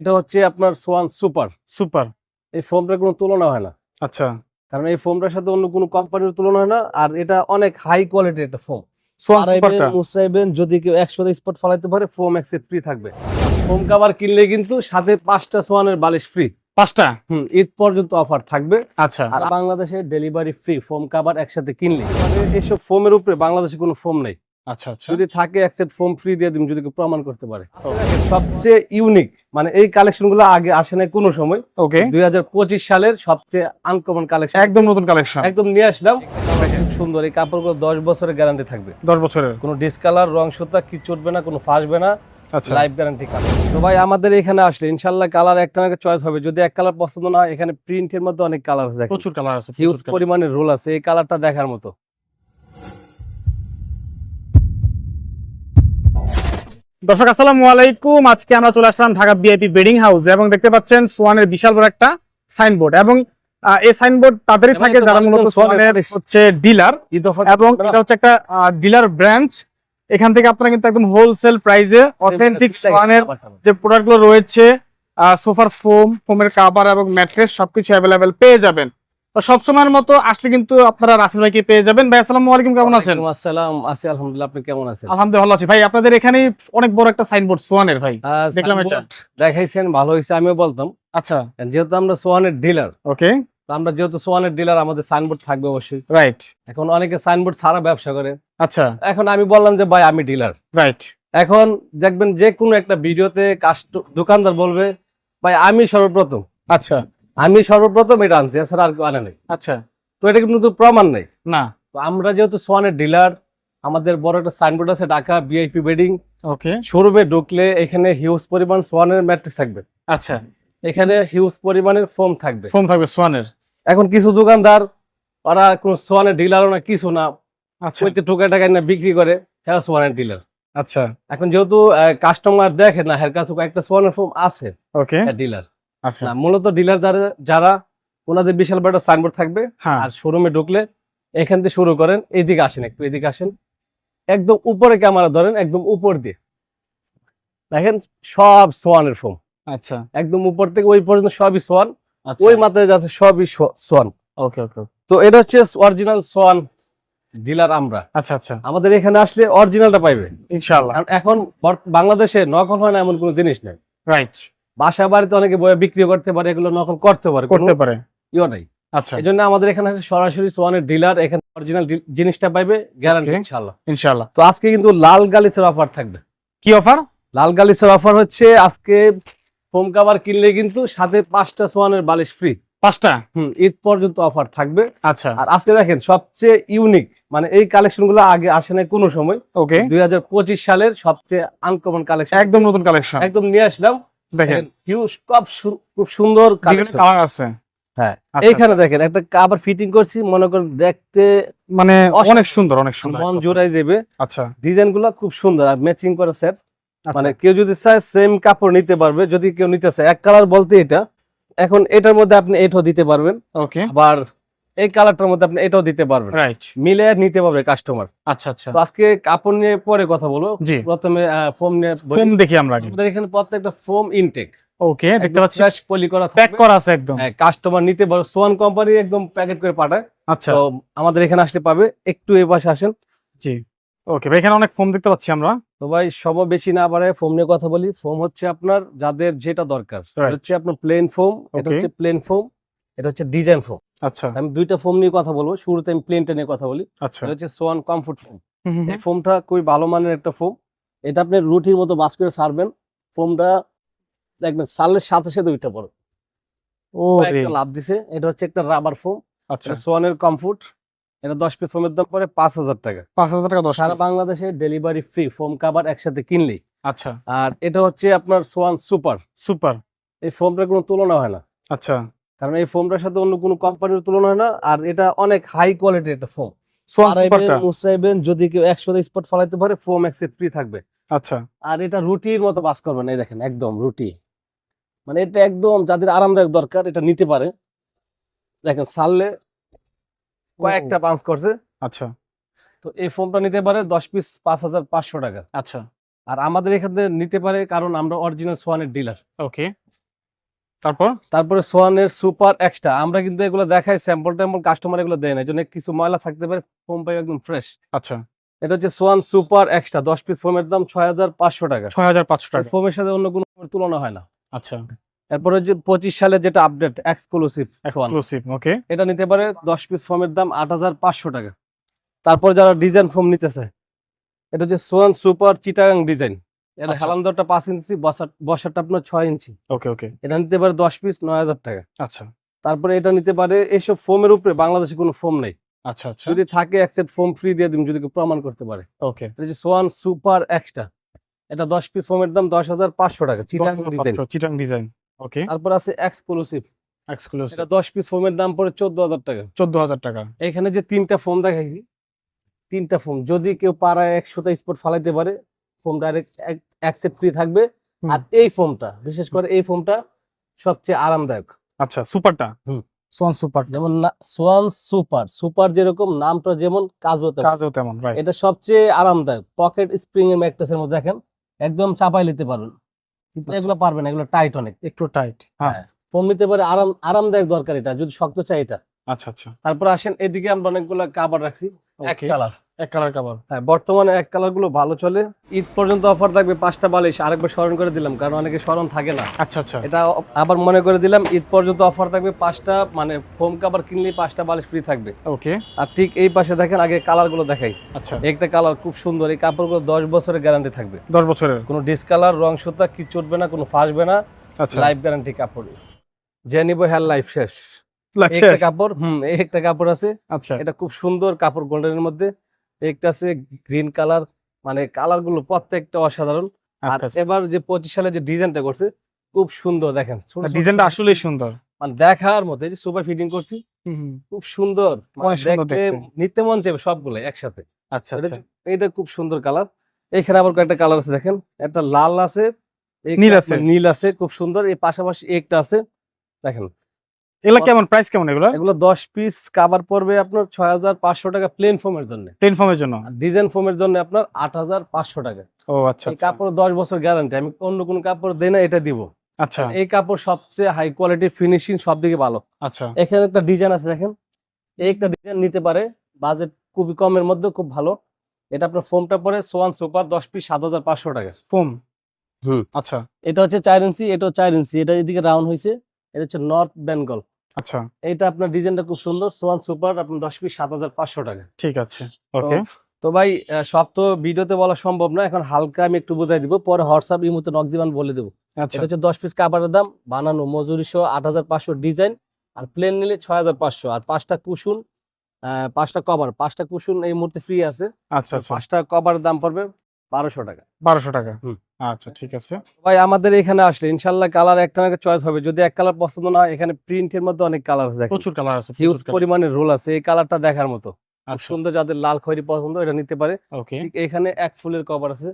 এটা হচ্ছে আপনার সোয়ান সুপার সুপার এই ফোমটার কোনো তুলনা হয় না। আচ্ছা। কারণ এই ফোমটার সাথে অন্য কোনো কোম্পানির তুলনা হয় না আর এটা অনেক হাই কোয়ালিটির একটা ফোম। যদি কেউ একশো স্পট ফালাইতে পারে ফোম এক্সেট ফ্রি থাকবে। ফোম কাভার কিনলে কিন্তু সাথে পাঁচটা সোয়ানের বালিশ ফ্রি পাঁচটা? হুম ঈদ পর্যন্ত অফার থাকবে। আচ্ছা। আর বাংলাদেশে ডেলিভারি ফ্রি ফোম কাভার একসাথে কিনলে। এসব ফোমের উপরে বাংলাদেশে কোনো ফোম নেই। আচ্ছা আচ্ছা। যদি থাকে এক সেট ফোম ফ্রি দিয়ে দিন যদি প্রমাণ করতে পারে। সবচেয়ে ইউনিক মানে এই কালেকশনগুলো আগে আসে নাই কোনো সময়। ওকে দুই সালের সবচেয়ে আনকমন কালেকশন একদম নতুন কালেকশন একদম নিয়ে আসলাম। সুন্দর। এই কাপড়গুলো দশ বছরের গ্যারান্টি থাকবে। দশ বছরের। কোনো ডিসকালার রং সুতা কিছু উঠবে না কোনো ফাঁসবে না। আচ্ছা। লাইফ গ্যারান্টি কালার তো ভাই আমাদের এখানে আসলে ইনশাল্লাহ কালার একটা না চয়েস হবে। যদি এক কালার পছন্দ না হয় এখানে প্রিন্টের মধ্যে অনেক কালার আছে প্রচুর কালার আছে হিউজ পরিমাণে রোল আছে। এই কালারটা দেখার মতো। দর্শক আসসালামু আলাইকুম। আজকে আমরা চলে আসলাম ঢাকা বিআইপি বেডিং হাউস এবং দেখতে পাচ্ছেন সোয়ানের বিশাল বড় একটা সাইনবোর্ড এবং এই সাইনবোর্ড তাদেরই থাকে যারা মূলত সোয়ানের হচ্ছে ডিলার এবং এটা হচ্ছে একটা ডিলার ব্রাঞ্চ। এখান থেকে আপনারা কিন্তু একদম হোলসেল প্রাইসে অথেন্টিক সোয়ানের যে প্রোডাক্টগুলো রয়েছে সোফার ফোম ফোমের কাভার এবং ম্যাট্রেস সবকিছু অ্যাভেলেবেল পেয়ে যাবেন। সবসময়ের মতো আসলে কিন্তু আপনারা রাসেল ভাইকে পেয়ে যাবেন। ভাই আসসালামু আলাইকুম কেমন আছেন? আসসালাম। আছি আলহামদুলিল্লাহ আপনি কেমন আছেন? আলহামদুলিল্লাহ আছি। ভাই আপনাদের এখানে অনেক বড় একটা সাইনবোর্ড সোয়ানের ভাই। দেখলাম এটা। দেখাইছেন ভালো হয়েছে আমিও বলতাম। আচ্ছা। যেহেতু আমরা সোয়ানের ডিলার ওকে আমরা যেহেতু সোয়ানের ডিলার আমাদের সাইনবোর্ড থাকবে অবশ্যই। রাইট এখন অনেকে সাইনবোর্ড ছাড়া ব্যবসা করে। আচ্ছা। এখন আমি বললাম যে ভাই আমি ডিলার রাইট এখন দেখবেন যে কোনো একটা ভিডিওতে কাস্ট দোকানদার বলবে ভাই আমি সর্বপ্রথম। আচ্ছা। আমি সর্বপ্রথম এটা আনছি এছাড়া আর আনে নাই। আচ্ছা। তো এটা কিন্তু প্রমাণ নেই। না। তো আমরা যেহেতু সোয়ানের ডিলার আমাদের বড় একটা সাইনবোর্ড আছে ঢাকা বিআইপি বেডিং ওকে। শোরুমে ঢুকলে এখানে হিউজ পরিমাণ সোয়ানের ম্যাট্রিক্স থাকবে। আচ্ছা। এখানে হিউজ পরিমাণের ফোম থাকবে। ফোন থাকবে সোয়ানের। এখন কিছু দোকানদার ওরা কোনো সোয়ানের ডিলারও না কিছু না আচ্ছা। টোকায় টাকায় না বিক্রি করে হ্যাঁ সোয়ানের ডিলার আচ্ছা। এখন যেহেতু কাস্টমার দেখে না হের কাছে একটা সোয়ানের ফোম আছে ওকে। ডিলার আচ্ছা। মূলত ডিলার যারা যারা ওনাদের বিশাল বড় সাইনবোর্ড থাকবে হ্যাঁ। আর শোরুমে ঢুকলে এখান থেকে শুরু করেন এইদিকে আসেন একটু এদিকে আসেন। একদম উপরে ক্যামেরা ধরেন একদম উপর দিয়ে। দেখেন সব সোয়ানের ফোম আচ্ছা। একদম উপর থেকে ওই পর্যন্ত সবই সোয়ান। আচ্ছা। ওই মাত্রায় যাচ্ছে সবই সোয়ান। ওকে ওকে তো এটা হচ্ছে অরিজিনাল সোয়ান ডিলার আমরা। আচ্ছা আচ্ছা। আমাদের এখানে আসলে অরিজিনালটা পাইবে। ইনশাআল্লাহ। এখন বাংলাদেশে নকল হয় না এমন কোনো জিনিস নেই। রাইট বাসা বাড়িতে অনেকে বয়ে বিক্রি করতে পারে এগুলো নকল করতে পারে করতে পারে। ইয়ে নাই। আচ্ছা। এই জন্য আমাদের এখানে আছে সরাসরি সোয়ানের ডিলার এখানে অরিজিনাল জিনিসটা পাইবে গ্যারান্টি. ইনশাল্লাহ ইনশাআল্লাহ। তো আজকে কিন্তু লাল গালিচের অফার থাকবে। কি অফার লাল গালিচের অফার হচ্ছে আজকে ফোম কাভার কিনলে কিন্তু সাথে পাঁচটা সোয়ানের বালিশ ফ্রি পাঁচটা? হুম ঈদ পর্যন্ত অফার থাকবে। আচ্ছা। আর আজকে দেখেন সবচেয়ে ইউনিক মানে এই কালেকশনগুলো আগে আসে নাই কোনো সময়। ওকে দুই হাজার পঁচিশ সালের সবচেয়ে আনকমন কালেকশন একদম নতুন কালেকশন একদম নিয়ে আসলাম। দেখেন। হিউজ খুব খুব সুন্দর কালেকশন কালার আছে। হ্যাঁ আচ্ছা, এইখানে দেখেন একটা ফিটিং করছি মনে করেন দেখতে মানে অনেক সুন্দর অনেক সুন্দর মন যাবে। আচ্ছা। ডিজাইনগুলা খুব সুন্দর আর ম্যাচিং করা সেট আচ্ছা। মানে কেউ যদি চায় সেম কাপড় নিতে পারবে। যদি কেউ নিতে চায় এক কালার বলতে এটা। এখন এটার মধ্যে আপনি এটাও দিতে পারবেন। ওকে আবার এই কালারটার মধ্যে আপনি এটাও দিতে পারবেন। রাইট মিলে নিতে পারবে কাস্টমার আচ্ছা আচ্ছা। তো আজকে কাপড় নিয়ে পরে কথা বলব। প্রথমে ফোম নিয়ে ফোম দেখি আমরা আমাদের এখানে প্রত্যেকটা ফোম ইনটেক ওকে দেখতে পাচ্ছি। ফ্রেশ পলি করা প্যাক করা আছে একদম। কাস্টমার নিতে পারবে। সোয়ান কোম্পানি একদম প্যাকেট করে পাঠায়। আচ্ছা। তো আমাদের এখানে আসলে পাবে। একটু এই পাশে আসেন। জি। ওকে ভাই এখানে অনেক ফোম দেখতে পাচ্ছি আমরা। তো ভাই সময় বেশি না বাড়ায় ফোম নিয়ে কথা বলি। ফোম হচ্ছে আপনার যাদের যেটা দরকার। হচ্ছে আপনার প্লেন ফোম এটা হচ্ছে প্লেন ফোম এটা হচ্ছে ডিজাইন ফোম। আচ্ছা। আমি দুইটা ফোম নিয়ে কথা বলব শুরুতে আমি প্লেনটা নিয়ে কথা বলি। আচ্ছা। এটা হচ্ছে সোয়ান কমফোর্ট ফোম এই ফোমটা খুবই ভালো মানের একটা ফোম। এটা আপনি রুটির মতো বাস করে সারবেন। ফোমটা দেখবেন সালের সাথে সাথে ওইটা পড়ে। ও একটা লাভ দিছে। এটা হচ্ছে একটা রাবার ফোম আচ্ছা। সোয়ানের কমফোর্ট এটা দশ পিস ফোমের দাম পড়ে পাঁচ হাজার টাকা। পাঁচ হাজার টাকা দশ সারা বাংলাদেশে ডেলিভারি ফ্রি ফোম কাভার একসাথে কিনলেই। আচ্ছা। আর এটা হচ্ছে আপনার সোয়ান সুপার সুপার এই ফোমটার কোনো তুলনা হয় না। আচ্ছা। কারণ এই ফোমটার সাথে অন্য কোনো কোম্পানির তুলনা হয় না আর এটা অনেক হাই কোয়ালিটির একটা ফোম। মুসাইবেন যদি কেউ একশো স্পট ফালাইতে পারে ফোম এক্সেট ফ্রি থাকবে। আচ্ছা। আর এটা রুটির মতো বাস করবে না এই দেখেন একদম রুটি। মানে এটা একদম যাদের আরামদায়ক দরকার এটা নিতে পারে। দেখেন সারলে কয়েকটা পাঞ্চ করছে। আচ্ছা। তো এই ফোমটা নিতে পারে দশ পিস পাঁচ হাজার পাঁচশো টাকা। আচ্ছা। আর আমাদের এখানে নিতে পারে কারণ আমরা অরিজিনাল সোয়ানের ডিলার ওকে তারপর? তারপরে সোয়ানের সুপার এক্সট্রা। আমরা কিন্তু এগুলো দেখাই স্যাম্পল ট্যাম্পল কাস্টমার এগুলো দেয় না। জন্য কিছু ময়লা থাকতে পারে ফোম পাই একদম ফ্রেশ আচ্ছা। এটা হচ্ছে সোয়ান সুপার এক্সট্রা দশ পিস ফোমের দাম ছয় হাজার পাঁচশো টাকা। ছয় হাজার পাঁচশো টাকা। ফোমের সাথে অন্য কোনো তুলনা হয় না। আচ্ছা। এরপরে যে পঁচিশ সালে যেটা update exclusive Swan. Exclusive okay এটা নিতে পারে দশ পিস ফোমের দাম আট হাজার পাঁচশো টাকা। তারপর যারা ডিজাইন ফোম নিতেছে এটা হচ্ছে সোয়ান সুপার চিটাগাং ডিজাইন এটা আচ্ছা। হেলান্দরটা পাঁচ ইঞ্চি বসারটা আপনার ছয় ইঞ্চি। ওকে ওকে। এটা নিতে পারে দশ পিস নয় হাজার টাকা। আচ্ছা। তারপরে এটা নিতে পারে এইসব ফোমের উপরে বাংলাদেশে কোনো ফোম নেই। আচ্ছা আচ্ছা। যদি থাকে এক সেট ফোম ফ্রি দিয়ে দিন যদি কেউ প্রমাণ করতে পারে। ওকে। এটা হচ্ছে সোয়ান সুপার এক্সট্রা। এটা দশ পিস ফোমের দাম দশ হাজার পাঁচশো টাকা ডিজাইন। চিটাং ডিজাইন। ওকে। তারপর আছে এক্সক্লুসিভ। এক্সক্লুসিভ। এটা দশ পিস ফোমের দাম পড়ে চোদ্দ হাজার টাকা। চোদ্দ হাজার টাকা। এখানে যে তিনটা ফোম দেখাইছি তিনটা ফোম। যদি কেউ পাড়ায় একশোটা স্পট ফালাইতে পারে ফোম ডাইরেক্ট এক ফ্রি থাকবে। আর এই ফোমটা বিশেষ করে এই ফোমটা সবচেয়ে আরামদায়ক। আচ্ছা সুপারটা? হুম। Swan super. যেমন সোয়ান সুপার সুপার যেরকম নামটা যেমন কাজও তেমন। কাজও তেমন এটা সবচেয়ে আরামদায়ক পকেট স্প্রিং এর ম্যাট্রেসের মধ্যে দেখেন একদম চাপাই নিতে পারবেন। কিন্তু আচ্ছা। এগুলো পারবেন এগুলো টাইট অনেক। একটু টাইট হ্যাঁ। ফোম নিতে পারে আরাম আরামদায়ক দরকার এটা যদি শক্ত চাই এটা। আচ্ছা আচ্ছা। তারপর আসেন এদিকে আমরা অনেকগুলো কাবার রাখছি। এক Okay. কালার। এক কালার কাভার হ্যাঁ বর্তমানে এক কালারগুলো ভালো চলে। ঈদ পর্যন্ত অফার থাকবে পাঁচটা বালিশ আরেকবার স্মরণ করে দিলাম কারণ অনেকে স্মরণ থাকে না। আচ্ছা আচ্ছা। এটা আবার মনে করে দিলাম ঈদ পর্যন্ত অফার থাকবে পাঁচটা মানে ফোম কাবার কিনলে পাঁচটা বালিশ ফ্রি থাকবে। ওকে আর ঠিক এই পাশে দেখেন আগে কালারগুলো দেখাই। আচ্ছা। একটা কালার খুব সুন্দর এই কাপড়গুলো দশ বছরের গ্যারান্টি থাকবে। দশ বছরের? কোনো ডিসকালার রং সুতা কি চটবে না কোনো ফাসবে না। আচ্ছা। লাইফ গ্যারান্টি কাপড়। যে নিবো হ্যার লাইফ শেষ। একটা। কাপড় হুম একটা কাপড় আছে। আচ্ছা। এটা খুব সুন্দর কাপড় গোল্ডেনের মধ্যে। একটা আছে গ্রিন কালার মানে কালারগুলো প্রত্যেকটা অসাধারণ। আর আচ্ছা। এবার যে পঁচিশ সালে যে ডিজাইনটা করছে খুব সুন্দর দেখেন। ডিজাইনটা আসলেই সুন্দর। মানে দেখার মধ্যে যে সুপার ফিটিং করছি। খুব সুন্দর। মানে। নিতে মন চাইবে সবগুলো একসাথে। আচ্ছা এটা আচ্ছা। খুব সুন্দর কালার। এখানে আবার কয়েকটা কালার আছে দেখেন। একটা লাল আছে নীল আছে। নীল আছে খুব সুন্দর। এই পাশাপাশি একটা আছে দেখেন। এগুলো কেমন? প্রাইস কেমন এগুলো? এগুলো দশ পিস কাভার পড়বে আপনার ছয় হাজার পাঁচশো টাকা প্লেন ফোমের জন্য। টেন ফর্মের জন্য? ডিজাইন ফোমের জন্য আপনার আট হাজার পাঁচশো টাকা। ও আচ্ছা এই আচ্ছা। কাপড় দশ বছর গ্যারান্টি আমি অন্য কোনো কাপড় দেই না এটা দিব। আচ্ছা। এই কাপড় সবচেয়ে হাই কোয়ালিটি ফিনিশিং সব দিকে ভালো। আচ্ছা। এখানে একটা ডিজাইন আছে দেখেন। এই একটা ডিজাইন নিতে পারে বাজেট খুবই কমের মধ্যে খুব ভালো। এটা আপনার ফোমটা পরে সোয়ান সুপার দশ পিস সাত হাজার পাঁচশো টাকা। ফোম হুম। আচ্ছা। এটা হচ্ছে চার ইঞ্চি এটা চার ইঞ্চি এটা এদিকে রাউন্ড হয়েছে এটা হচ্ছে নর্থ বেঙ্গল আচ্ছা। এইটা আপনার ডিজাইনটা খুব সুন্দর সোয়ান সুপার আপনার দশ পিস সাত হাজার পাঁচশো টাকা। ঠিক আছে ওকে তো ভাই সব তো ভিডিওতে বলা সম্ভব না এখন হালকা আমি একটু বুঝাই দিব পরে হোয়াটসঅ্যাপ ইমুতে নক দিবান বলে দেবো। আচ্ছা। এটা হচ্ছে দশ পিস কাপড়ের দাম বানানো মজুরি সহ আট হাজার পাঁচশো ডিজাইন আর প্লেন নিলে ছয় হাজার পাঁচশো। আর পাঁচটা কুশন আহ, পাঁচটা কভার পাঁচটা কুশন এই মুহূর্তে ফ্রি আছে। আচ্ছা আচ্ছা। পাঁচটা কভারের দাম পড়বে বারোশো টাকা। বারোশো টাকা। হুম। আচ্ছা ঠিক আছে। ভাই আমাদের এখানে আসলে ইনশাল্লাহ কালার একটা না চয়েস হবে। যদি এক কালার পছন্দ না হয় এখানে প্রিন্টের মধ্যে অনেক কালার আছে প্রচুর কালার আছে হিউজ পরিমাণে রোল আছে এই কালারটা দেখার মতো। খুব আচ্ছা। সুন্দর যাদের লাল খয়েরি পছন্দ এটা নিতে পারে। ওকে ঠিক এখানে এক ফুলের কভার আছে।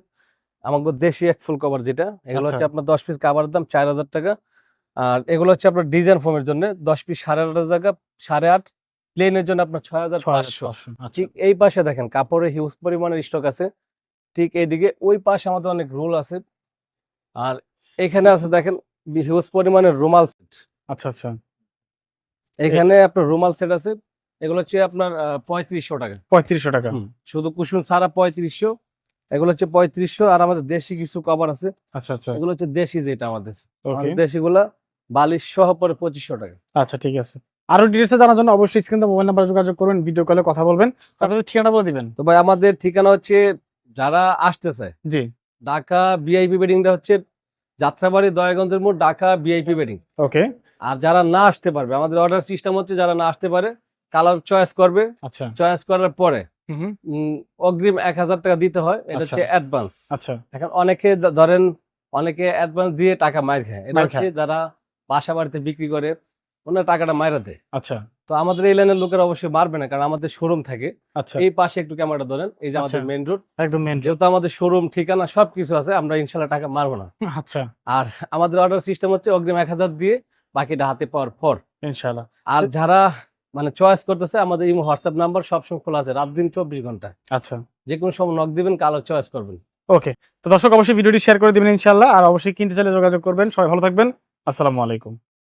আমাকে দেশি এক ফুল কভার যেটা এগুলো আচ্ছা। হচ্ছে আপনার দশ পিস কাভার দাম চার হাজার টাকা। আর এগুলো হচ্ছে আপনার ডিজাইন ফোমের জন্য দশ পিস সাড়ে আট হাজার টাকা সাড়ে আট প্লেনের জন্য আপনার ছয় হাজার পাঁচশো। আচ্ছা। ঠিক এই পাশে দেখেন কাপড়ের হিউজ পরিমাণের স্টক আছে। ঠিক এইদিকে ওই পাশে আমাদের অনেক রোল আছে। আর এখানে আছে দেখেন হিউজ পরিমাণের রুমাল সেট। আচ্ছা আচ্ছা। এখানে আপনার রুমাল সেট আছে এগুলো হচ্ছে আপনার পঁয়ত্রিশশো টাকা। পঁয়ত্রিশশো টাকা। শুধু কুসুম ছাড়া পঁয়ত্রিশশো এগুলো হচ্ছে পঁয়ত্রিশশো আর আমাদের দেশি কিছু কভার আছে। আচ্ছা আচ্ছা। এগুলো হচ্ছে দেশি যেটা আমাদের। আমাদের দেশিগুলা বালিশ সহ পরে পঁচিশশো টাকা। আচ্ছা ঠিক আছে। আরও ডিটেলস জানার জন্য অবশ্যই স্ক্রিনে মোবাইল নাম্বার যোগাযোগ করবেন ভিডিও কলে কথা বলবেন। আপনাদের ঠিকানা বলে দিবেন। তো ভাই আমাদের ঠিকানা হচ্ছে যারা আসতে চায় জি। ঢাকা বিআইপি বেডিংটা হচ্ছে যাত্রাবাড়ি দয়াগঞ্জের মোড় ঢাকা বিআইপি বেডিং। ওকে। আর যারা না আসতে পারবে আমাদের অর্ডার সিস্টেম হচ্ছে যারা না আসতে পারে কালার চয়েস করবে। আচ্ছা। চয়েস করার পরে অগ্রিম এক হাজার টাকা দিতে হয় এটা আচ্ছা। হচ্ছে অ্যাডভান্স আচ্ছা। এখন অনেকে ধরেন অনেকে অ্যাডভান্স দিয়ে টাকা মার খায়। এটা হচ্ছে যারা বাসা বাড়িতে বিক্রি করে ওনার টাকাটা মাইরা দেয়। আচ্ছা। তো আমাদের এই লাইনের লোকের অবশ্যই মারবে না কারণ আমাদের শোরুম থাকে। আচ্ছা। এই পাশে একটু ক্যামেরাটা ধরেন এই যে আমাদের আচ্ছা। মেইন রোড একদম মেন যেহেতু আমাদের শোরুম ঠিকানা সবকিছু আছে আমরা ইনশাল্লাহ টাকা মারবো না। আচ্ছা। আর আমাদের অর্ডার সিস্টেম হচ্ছে অগ্রিম এক হাজার দিয়ে বাকিটা হাতে পাওয়ার পর। ইনশাল্লাহ। আর যারা মানে চয়েস করতেছে আমাদের এই হোয়াটসঅ্যাপ নাম্বার সবসময় খোলা আছে রাত দিন চব্বিশ ঘণ্টা। আচ্ছা। যে কোনো সময় নক দিবেন কালার চয়েস করবেন। ওকে। তো দর্শক অবশ্যই ভিডিওটি শেয়ার করে দিবেন ইনশাল্লাহ। আর অবশ্যই কিনতে চাইলে যোগাযোগ করবেন। সবাই ভালো থাকবেন। আসসালামু আলাইকুম।